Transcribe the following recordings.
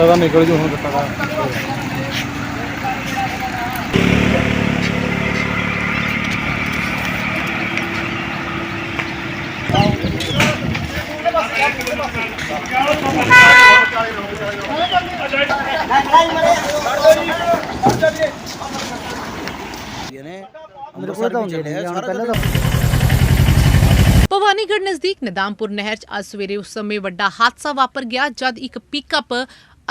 ਗੱਟਾ ਦਾ ਨਿਕਲ ਜੂ ਹੁਣ ਗੱਟਾ ਦਾ। ਭਵਾਨੀਗੜ੍ਹ ਨਜ਼ਦੀਕ ਨਿਦਾਮਪੁਰ ਨਹਿਰ 'ਚ ਅੱਜ ਸਵੇਰੇ ਉਸ ਸਮੇਂ ਵੱਡਾ ਹਾਦਸਾ ਵਾਪਰ ਗਿਆ ਜਦ ਇੱਕ ਪਿਕਅਪ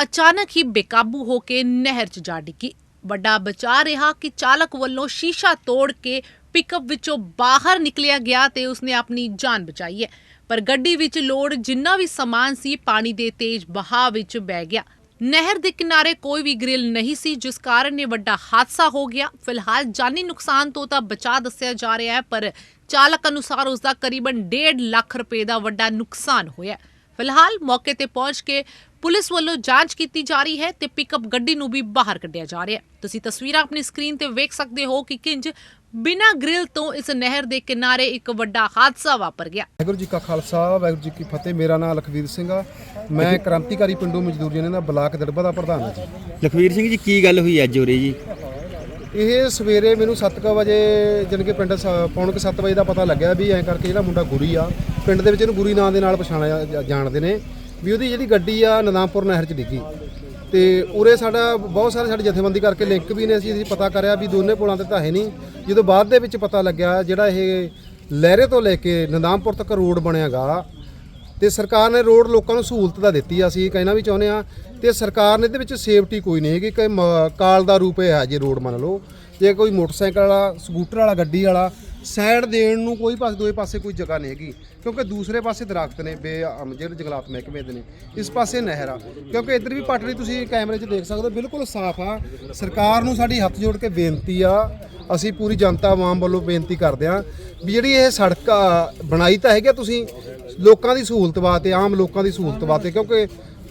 ਅਚਾਨਕ ਹੀ ਬੇਕਾਬੂ ਹੋ ਕੇ ਨਹਿਰ 'ਚ ਜਾ ਡਿੱਗੀ। ਵੱਡਾ ਬਚਾ ਰਿਹਾ ਕਿ ਚਾਲਕ ਵੱਲੋਂ ਸ਼ੀਸ਼ਾ ਤੋੜ ਕੇ ਪਿਕਅਪ ਵਿੱਚੋਂ ਬਾਹਰ ਨਿਕਲਿਆ ਗਿਆ ਤੇ ਉਸਨੇ ਆਪਣੀ ਜਾਨ ਬਚਾਈ ਹੈ। ਪਰ ਗੱਡੀ ਵਿੱਚ ਲੋਡ ਜਿੰਨਾ ਵੀ ਸਮਾਨ ਸੀ, ਪਾਣੀ ਦੇ ਤੇਜ਼ ਵਹਾਅ ਵਿੱਚ ਬਹਿ ਗਿਆ। ਨਹਿਰ ਦੇ ਕਿਨਾਰੇ ਕੋਈ ਵੀ ਗ੍ਰਿਲ ਨਹੀਂ ਸੀ, ਜਿਸ ਕਾਰਨ ਇਹ ਵੱਡਾ ਹਾਦਸਾ ਹੋ ਗਿਆ। ਫਿਲਹਾਲ ਜਾਨੀ ਨੁਕਸਾਨ ਤੋਂ ਤਾਂ ਬਚਾ ਦੱਸਿਆ ਜਾ ਰਿਹਾ ਹੈ, ਪਰ ਚਾਲਕ ਅਨੁਸਾਰ ਉਸ ਦਾ ਕਰੀਬਨ 1.5 ਲੱਖ ਰੁਪਏ ਦਾ ਵੱਡਾ ਨੁਕਸਾਨ ਹੋਇਆ ਫਿਲਹਾਲ ਮੌਕੇ ਤੇ ਪਹੁੰਚ ਕੇ ਪੁਲਿਸ ਵੱਲੋਂ ਜਾਂਚ ਕੀਤੀ ਜਾ ਰਹੀ ਹੈ ਤੇ ਪਿਕਅਪ ਗੱਡੀ ਨੂੰ ਵੀ ਬਾਹਰ ਕੱਢਿਆ ਜਾ ਰਿਹਾ ਹੈ। ਤੁਸੀਂ ਤਸਵੀਰਾਂ ਆਪਣੀ ਸਕਰੀਨ ਤੇ ਵੇਖ ਸਕਦੇ ਹੋ ਕਿ ਕਿੰਜ ਬਿਨਾਂ ਗ੍ਰਿਲ ਤੋਂ ਇਸ ਨਹਿਰ ਦੇ ਕਿਨਾਰੇ ਇੱਕ ਵੱਡਾ ਹਾਦਸਾ ਵਾਪਰ ਗਿਆ। ਵਾਹਿਗੁਰੂ ਜੀ ਕਾ ਖਾਲਸਾ ਵਾਹਿਗੁਰੂ ਜੀ ਕੀ ਫਤਿਹ। ਮੇਰਾ ਨਾਮ ਲਖਵੀਰ ਸਿੰਘ ਆ। ਮੈਂ ਕ੍ਰਾਂਤੀਕਾਰੀ ਪਿੰਡੂ ਮਜ਼ਦੂਰ ਯੂਨੀਅਨ ਦਾ ਬਲਾਕ ਦੜਬਾ ਦਾ ਪ੍ਰਧਾਨ ਹਾਂ ਜੀ। ਲਖਵੀਰ ਸਿੰਘ ਜੀ ਕੀ ਗੱਲ ਹੋਈ ਅੱਜ ਉਰੇ ਜੀ? ਇਹ ਸਵੇਰੇ ਮੈਨੂੰ 7:00 ਵਜੇ ਜਾਣੀ ਕਿ ਪਿੰਡ ਸ- ਪੌਣੇ ਕੁ ਵਜੇ ਦਾ ਪਤਾ ਲੱਗਿਆ ਵੀ ਐਂ ਕਰਕੇ ਜਿਹੜਾ ਮੁੰਡਾ ਗੁਰੀ ਆ ਪਿੰਡ ਦੇ ਵਿੱਚ ਇਹਨੂੰ ਗੁਰੀ ਨਾਂ ਦੇ ਨਾਲ ਪਛਾਣਿਆ ਜਾ- ਜਾਣਦੇ ਨੇ। ਵੀ ਉਹਦੀ ਜਿਹੜੀ ਗੱਡੀ ਆ ਨਦਾਮਪੁਰ ਨਹਿਰ 'ਚ ਡਿੱਗੀ। ਤੇ ਉਰੇ ਸਾਡਾ ਬਹੁਤ ਸਾਰੇ ਸਾਡੇ ਜਥੇਬੰਦੀ ਕਰਕੇ ਲਿੰਕ ਵੀ ਨੇ ਅਸੀਂ ਅਸੀਂ ਪਤਾ ਕਰਿਆ ਵੀ ਦੋਨੇ ਪੁਲਾਂ ਤੇ ਤਾਂ ਹੈ ਨਹੀਂ। ਜਦੋਂ ਬਾਅਦ ਦੇ ਵਿੱਚ ਪਤਾ ਲੱਗਿਆ ਜਿਹੜਾ ਇਹ ਲਹਿਰੇ ਤੋਂ ਲੈ ਕੇ ਨਦਾਮਪੁਰ ਤੱਕ ਰੋਡ ਬਣਿਆਗਾ, ਤੇ ਸਰਕਾਰ ਨੇ ਰੋਡ ਲੋਕਾਂ ਨੂੰ ਸਹੂਲਤ ਤਾਂ ਦਿੱਤੀ ਆ, ਅਸੀਂ ਕਹਿਣਾ ਵੀ ਚਾਹੁੰਦੇ ਆ। ਤੇ ਸਰਕਾਰ ਨੇ ਇਹਦੇ ਵਿੱਚ ਸੇਫਟੀ ਕੋਈ ਨਹੀਂ ਹੈਗੀ, ਕਿ ਮ- ਕਾਲ ਦਾ ਰੂਪ ਹੈ ਜੇ ਰੋਡ ਮੰਨ ਲਓ। ਜੇ ਕੋਈ ਮੋਟਰਸਾਈਕਲ ਵਾਲਾ, ਸਕੂਟਰ ਵਾਲਾ, ਗੱਡੀ ਵਾਲਾ ਸਾਈਡ ਦੇਣ ਨੂੰ ਕੋਈ ਪਾਸੇ ਦੋਏ ਪਾਸੇ ਕੋਈ ਜਗ੍ਹਾ ਨਹੀਂ ਹੈਗੀ। ਕਿਉਂਕਿ ਦੂਸਰੇ ਪਾਸੇ ਦਰਖਤ ਨੇ ਬੇ ਅਮ ਜਿਹੜੇ ਜੰਗਲਾਤ ਮਹਿਕਮੇ ਦੇ ਨੇ ਇਸ ਪਾਸੇ ਨਹਿਰ ਆ। ਕਿਉਂਕਿ ਇੱਧਰ ਵੀ ਪਟੜੀ ਤੁਸੀਂ ਕੈਮਰੇ 'ਚ ਦੇਖ ਸਕਦੇ ਹੋ ਬਿਲਕੁਲ ਸਾਫ਼ ਆ। ਸਰਕਾਰ ਨੂੰ ਸਾਡੀ ਹੱਥ ਜੋੜ ਕੇ ਬੇਨਤੀ ਆ ਅਸੀਂ ਪੂਰੀ ਜਨਤਾ ਆਵਾਮ ਵੱਲੋਂ ਬੇਨਤੀ ਕਰਦੇ ਹਾਂ ਵੀ ਜਿਹੜੀ ਇਹ ਸੜਕ ਆ, ਬਣਾਈ ਤਾਂ ਹੈਗੀ ਆ ਤੁਸੀਂ ਲੋਕਾਂ ਦੀ ਸਹੂਲਤ ਵਾਸਤੇ ਆਮ ਲੋਕਾਂ ਦੀ ਸਹੂਲਤ ਵਾਸਤੇ ਕਿਉਂਕਿ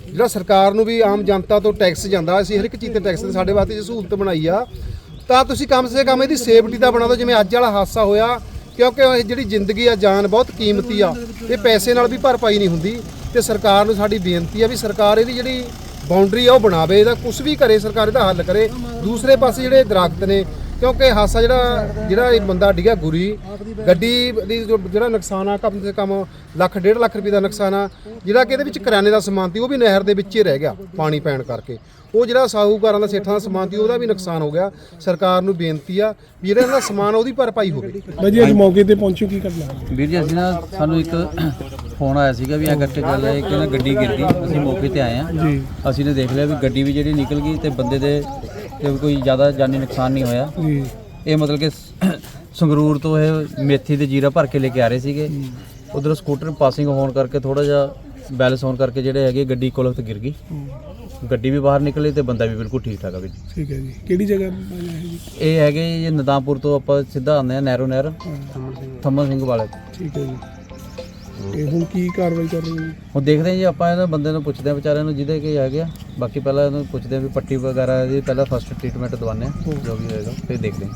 ਜਿਹੜਾ ਸਰਕਾਰ ਨੂੰ ਵੀ ਆਮ ਜਨਤਾ ਤੋਂ ਟੈਕਸ ਜਾਂਦਾ ਅਸੀਂ ਹਰ ਇੱਕ ਚੀਜ਼ ਤੇ ਟੈਕਸ ਸਾਡੇ ਵਾਸਤੇ ਜੇ ਸਹੂਲਤ ਬਣਾਈ ਆ ਤਾਂ ਤੁਸੀਂ ਕਮ ਸੇ ਕਮ ਇਹਦੀ ਸੇਫਟੀ ਦਾ ਬਣਾ ਦਿਓ, ਜਿਵੇਂ ਅੱਜ ਵਾਲਾ ਹਾਦਸਾ ਹੋਇਆ, ਕਿਉਂਕਿ ਇਹ ਜਿਹੜੀ ਜ਼ਿੰਦਗੀ ਆ, ਜਾਨ ਬਹੁਤ ਕੀਮਤੀ ਆ, ਇਹ ਪੈਸੇ ਨਾਲ ਵੀ ਭਰਪਾਈ ਨਹੀਂ ਹੁੰਦੀ, ਤੇ ਸਰਕਾਰ ਨੂੰ ਸਾਡੀ ਬੇਨਤੀ ਆ ਵੀ ਸਰਕਾਰ ਇਹਦੀ ਜਿਹੜੀ ਬਾਉਂਡਰੀ ਆ, ਉਹ ਬਣਾਵੇ, ਇਹਦਾ ਕੁਝ ਵੀ ਕਰੇ, ਸਰਕਾਰ ਇਹਦਾ ਹੱਲ ਕਰੇ। ਦੂਸਰੇ ਪਾਸੇ ਜਿਹੜੇ ਦਰਖਤ ਨੇ ਕਿਉਂਕਿ ਹਾਸਾ ਜਿਹੜਾ ਜਿਹੜਾ ਇਹ ਬੰਦਾ ਡਿੱਗਿਆ ਗੁਰੀ ਗੱਡੀ ਦੀ ਜੋ ਜਿਹੜਾ ਨੁਕਸਾਨ ਆ ਕਮ ਸੇ ਕਮ ਲੱਖ ਡੇਢ ਲੱਖ ਰੁਪਏ ਦਾ ਨੁਕਸਾਨ ਆ ਜਿਹੜਾ ਕਿ ਇਹਦੇ ਵਿੱਚ ਕਰਿਆਨੇ ਦਾ ਸਮਾਨ ਸੀ ਉਹ ਵੀ ਨਹਿਰ ਦੇ ਵਿੱਚ ਹੀ ਰਹਿ ਗਿਆ ਪਾਣੀ ਪੈਣ ਕਰਕੇ। ਉਹ ਜਿਹੜਾ ਸਾਹੂਕਾਰਾਂ ਦਾ ਸੇਠਾਂ ਦਾ ਸਮਾਨ ਸੀ ਉਹਦਾ ਵੀ ਨੁਕਸਾਨ ਹੋ ਗਿਆ। ਸਰਕਾਰ ਨੂੰ ਬੇਨਤੀ ਆ ਵੀ ਜਿਹੜਾ ਇਹਦਾ ਸਮਾਨ ਆ ਉਹਦੀ ਭਰਪਾਈ ਹੋਵੇ। ਬਾਈ ਜੀ ਅੱਜ ਮੌਕੇ ਤੇ ਪਹੁੰਚੋ ਕੀ ਕਰਨਾ? ਵੀਰ ਜੀ ਅਸੀਂ ਨਾ ਸਾਨੂੰ ਇੱਕ ਫੋਨ ਆਇਆ ਸੀਗਾ ਵੀ ਐ ਕਰਕੇ ਗੱਲ ਹੈ ਕਿ ਨਾ ਗੱਡੀ ਗਿਰ ਗਈ ਅਸੀਂ ਮੌਕੇ ਤੇ ਆਏ ਆ ਜੀ। ਅਸੀਂ ਨੇ ਦੇਖ ਲਿਆ ਵੀ ਗੱਡੀ ਵੀ ਜਿਹੜੀ ਨਿਕਲ ਗਈ ਤੇ ਬੰਦੇ ਦੇ ਤੇ ਕੋਈ ਜ਼ਿਆਦਾ ਜਾਨੀ ਨੁਕਸਾਨ ਨਹੀਂ ਹੋਇਆ। ਜੀ। ਇਹ ਮਤਲਬ ਕਿ ਸੰਗਰੂਰ ਤੋਂ ਇਹ ਮੇਥੀ ਤੇ ਜੀਰਾ ਭਰ ਕੇ ਲੈ ਕੇ ਆ ਰਹੇ ਸੀਗੇ। ਉਧਰ ਸਕੂਟਰ ਪਾਸਿੰਗ ਹੋਣ ਕਰਕੇ ਥੋੜਾ ਜਿਹਾ ਬੈਲੈਂਸ ਹੋਣ ਕਰਕੇ ਜਿਹੜੇ ਹੈਗੇ ਗੱਡੀ ਕੋਲ ਤੇ ਗਿਰ ਗਈ। ਗੱਡੀ ਵੀ ਬਾਹਰ ਨਿਕਲੀ ਤੇ ਬੰਦਾ ਵੀ ਬਿਲਕੁਲ ਠੀਕ ਠਾਕ ਆ ਜੀ ਠੀਕ ਹੈ ਜੀ। ਕਿਹੜੀ ਜਗ੍ਹਾ ਆਇਆ ਹੈ ਜੀ? ਇਹ ਹੈਗੇ ਜੀ ਨਦਾਮਪੁਰ ਤੋਂ ਆਪਾਂ ਸਿੱਧਾ ਆਉਂਦੇ ਆ ਨਹਿਰੋ ਨਹਿਰ। ਥੰਮਨ ਸਿੰਘ ਵਾਲੇ। ਠੀਕ ਹੈ ਜੀ। ਤੇ ਹੁਣ ਕੀ ਕਾਰਵਾਈ ਕਰ ਰਹੇ ਹੋ? ਹੁਣ ਦੇਖਦੇ ਹਾਂ ਜੀ ਆਪਾਂ ਇਹਨਾਂ ਬੰਦੇ ਨੂੰ ਪੁੱਛਦੇ ਹਾਂ ਵਿਚਾਰਿਆਂ ਨੂੰ ਜਿਹਦੇ ਕਿ ਆ। ਗਿਆ ਬਾਕੀ ਪਹਿਲਾਂ ਇਹਨੂੰ ਪੁੱਛਦੇ ਹਾਂ ਵੀ ਪੱਟੀ ਵਗੈਰਾ ਦੀ ਪਹਿਲਾਂ ਫਸਟ ਟ੍ਰੀਟਮੈਂਟ ਦਵਾਉਂਦੇ ਹਾਂ। ਜੋ ਵੀ ਹੋਏਗਾ ਫਿਰ ਦੇਖਦੇ ਹਾਂ।